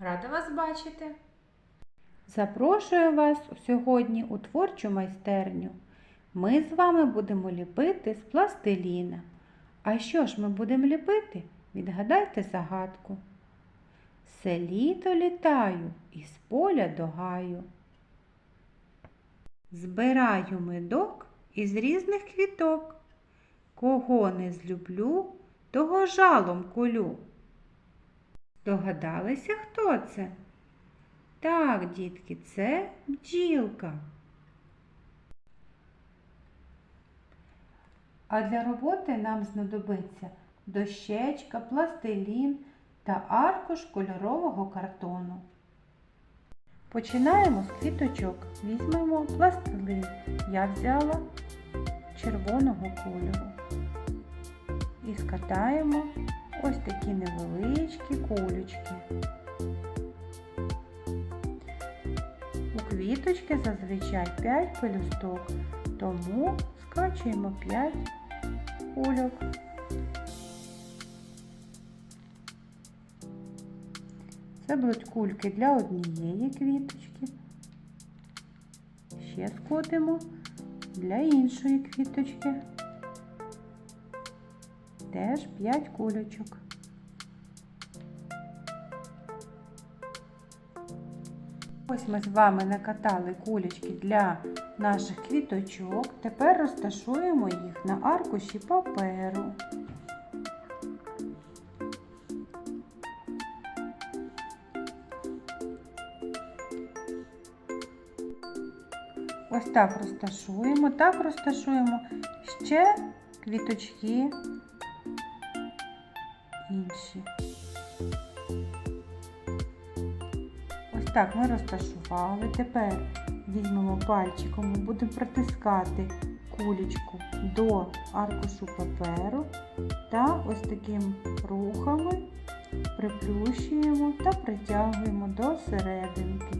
Рада вас бачити! Запрошую вас сьогодні у творчу майстерню. Ми з вами будемо ліпити з пластиліна. А що ж ми будемо ліпити? Відгадайте загадку. Все літо літаю із поля до гаю. Збираю медок із різних квіток. Кого не злюблю, того жалом колю. Догадалися, хто це? Так, дітки, це бджілка. А для роботи нам знадобиться дощечка, пластилін та аркуш кольорового картону. Починаємо з квіточок. Візьмемо пластилин. Я взяла червоного кольору. І скатаємо ось такі невеличкі кулечки. У квіточки зазвичай 5 пелюсток, тому скачуємо 5 кульок. Це будуть кульки для однієї квіточки. Ще скотимо для іншої квіточки. Теж 5 кулечок. Ось ми з вами накатали кулечки для наших квіточок. Тепер розташуємо їх на аркуші паперу. Ось так розташуємо, так розташуємо ще квіточки інші. Ось так ми розташували. Тепер візьмемо пальчиком і будемо протискати кулечку до аркушу паперу та ось таким рухами приплющуємо та притягуємо до серединки.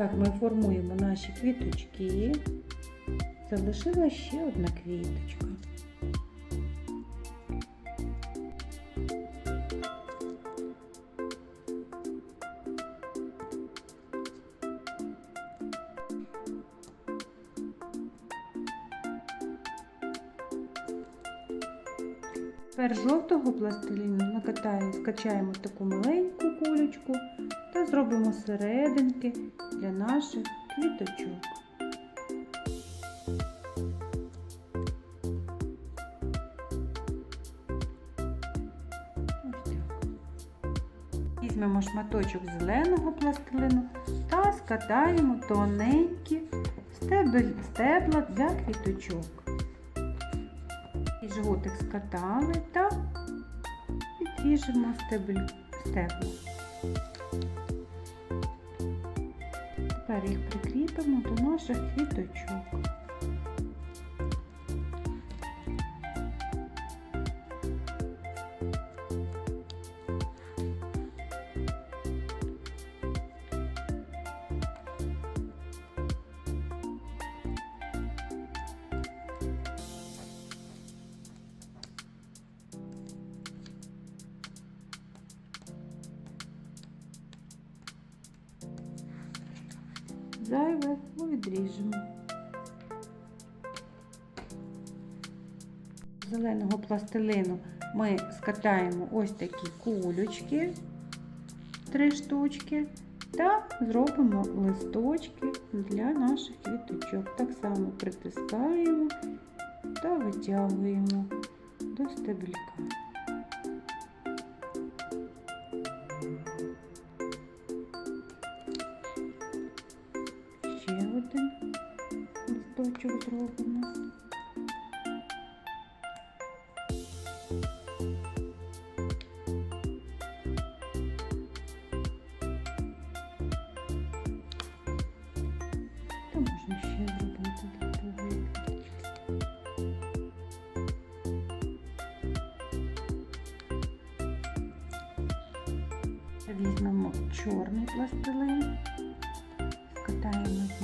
Так, ми формуємо наші квіточки. Залишилась ще одна квіточка. Тепер жовтого пластиліну накатаємо, скачаємо таку маленьку кулечку та зробимо серединки для наших квіточок. Візьмемо шматочок зеленого пластилину та скатаємо тоненькі стебла для квіточок. І жгутик скатали та відріжемо стебель, Тепер їх прикріпимо до наших квіточок. Відріжемо. З Зеленого пластилину ми скатаємо ось такі кулечки, три штучки, та зробимо листочки для наших квіточок. Так само притискаємо та витягуємо до стебелька. листочок зробимо. Та можна ще зробити додаткові квіточки. Візьмемо чорний пластилин, скатаємо з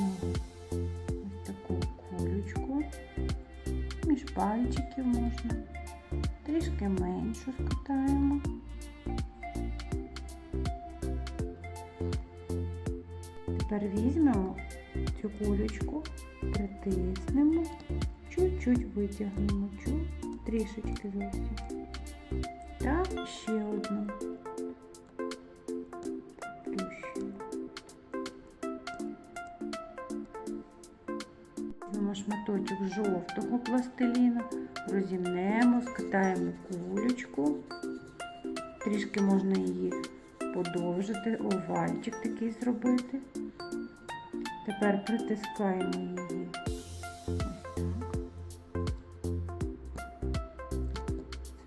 пальчиків можна, трішки меншу скатаємо. Тепер візьмемо цю кулючку, притиснемо, чуть-чуть витягнемо, чуть, трішечки зовсім. Та ще одну. Шматочок жовтого пластиліна, розімнемо, скатаємо кулючку. Трішки можна її подовжити, овальчик такий зробити. Тепер притискаємо її. Ось так.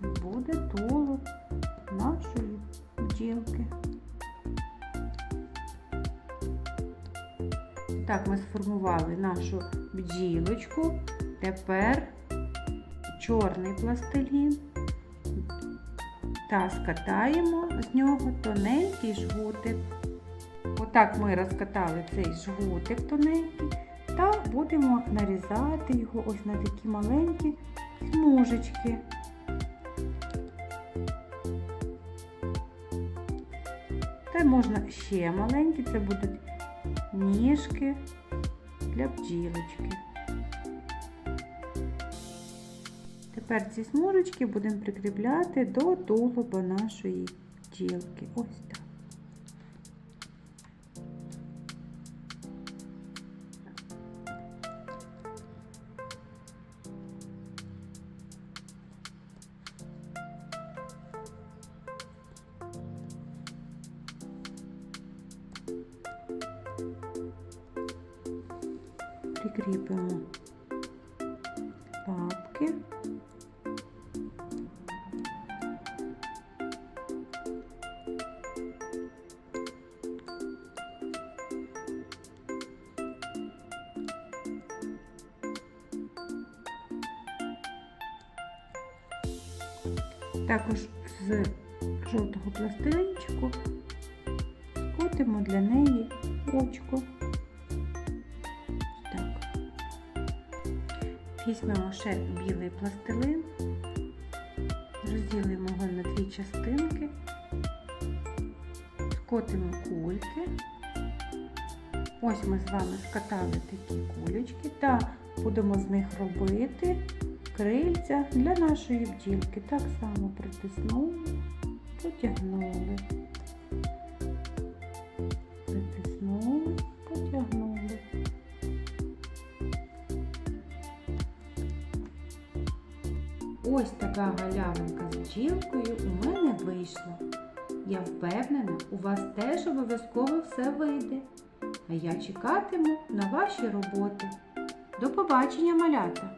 Це буде тулуб Так, ми сформували нашу бджілочку. Тепер чорний пластилін та скатаємо з нього тоненький жгутик. Отак ми розкатали цей жгутик тоненький та будемо нарізати його ось на такі маленькі смужечки. Та можна ще маленькі, це будуть ніжки для бджілочки. Тепер ці смужечки будемо прикріпляти до тулуба нашої бджілки. Ось Прикріпимо лапки. Також з жовтого пластилинчику скотимо для неї очко. Візьмемо ще білий пластилин, розділимо його на дві частинки, скотимо кульки. Ось ми з вами скатали такі кулечки та будемо з них робити крильця для нашої бджілки. Так само притиснули, потягнули. Ось така галявинка з бджілкою у мене вийшла. Я впевнена, у вас теж обов'язково все вийде. А я чекатиму на ваші роботи. До побачення, малята!